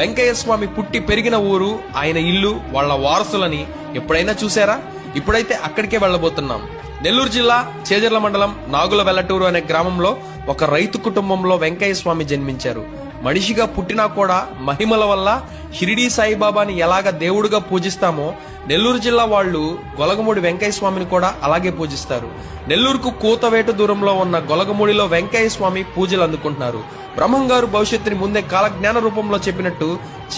వెంకయ్య స్వామి పుట్టి పెరిగిన ఊరు ఆయన ఇల్లు వాళ్ళ వారసులని ఎప్పుడైనా చూసారా ఇప్పుడైతే అక్కడికే వెళ్ళబోతున్నాం. నెల్లూరు జిల్లా చేజర్ల మండలం నాగుల వెల్లటూరు అనే గ్రామంలో ఒక రైతు కుటుంబంలో వెంకయ్య స్వామి జన్మించారు. మనిషిగా పుట్టినా కూడా మహిమల వల్ల షిరిడీ సాయిబాబాని ఎలాగ దేవుడిగా పూజిస్తామో నెల్లూరు జిల్లా వాళ్ళు గొలగమూడి వెంకయ్య స్వామిని కూడా అలాగే పూజిస్తారు. నెల్లూరుకు కూతవేటు దూరంలో ఉన్న గొలగమూడిలో వెంకయ్య స్వామి పూజలు అందుకుంటున్నారు. బ్రహ్మం గారు భవిష్యత్తుని ముందే కాలజ్ఞాన రూపంలో చెప్పినట్టు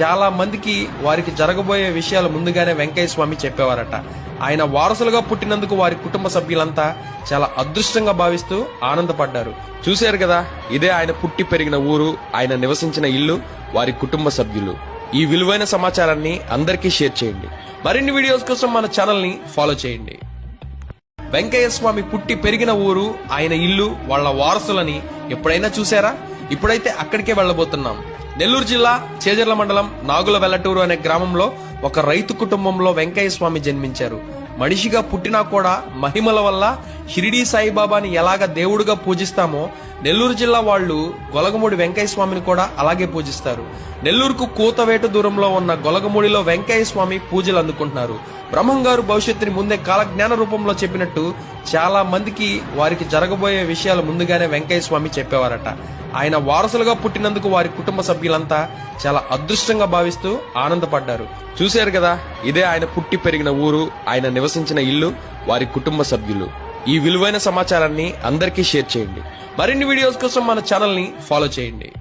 చాలా మందికి వారికి జరగబోయే విషయాలు ముందుగానే వెంకయ్య స్వామి చెప్పేవారట. ఆయన వారసులుగా పుట్టినందుకు వారి కుటుంబ సభ్యులంతా చాలా అదృష్టంగా భావిస్తూ ఆనందపడ్డారు. చూశారు కదా ఇదే ఆయన పుట్టి పెరిగిన ఊరు ఆయన నివసించిన ఇల్లు వారి కుటుంబ సభ్యులు. ఈ విలువైన సమాచారాన్ని అందరికీ షేర్ చేయండి. మరిన్ని వీడియోస్ కోసం మన ఛానల్ని ఫాలో చేయండి. వెంకయ్య స్వామి పుట్టి పెరిగిన ఊరు ఆయన ఇల్లు వాళ్ళ వారసులని ఎప్పుడైనా చూసారా ఇప్పుడైతే అక్కడికే వెళ్ళబోతున్నాం. నెల్లూరు జిల్లా చేజర్ల మండలం నాగుల వెల్లటూరు అనే గ్రామంలో ఒక రైతు కుటుంబంలో వెంకయ్య స్వామి జన్మించారు. మనిషిగా పుట్టినా కూడా మహిమల వల్ల షిరిడీ సాయిబాబాని ఎలాగ దేవుడుగా పూజిస్తామో నెల్లూరు జిల్లా వాళ్ళు గొలగమూడి వెంకయ్య స్వామిని కూడా అలాగే పూజిస్తారు. నెల్లూరుకు కూతవేటు దూరంలో ఉన్న గొలగమూడిలో వెంకయ్య స్వామి పూజలు అందుకుంటున్నారు. బ్రహ్మం గారు భవిష్యత్తుని ముందే కాలజ్ఞాన రూపంలో చెప్పినట్టు చాలా మందికి వారికి జరగబోయే విషయాలు ముందుగానే వెంకయ్య స్వామి చెప్పేవారట. ఆయన వారసులుగా పుట్టినందుకు వారి కుటుంబ సభ్యులు సభ్యులంతా చాలా అదృష్టంగా భావిస్తూ ఆనందపడ్డారు. చూశారు కదా ఇదే ఆయన పుట్టి పెరిగిన ఊరు ఆయన నివసించిన ఇల్లు వారి కుటుంబ సభ్యులు. ఈ విలువైన సమాచారాన్ని అందరికీ షేర్ చేయండి. మరిన్ని వీడియోస్ కోసం మన ఛానల్ని ఫాలో చేయండి.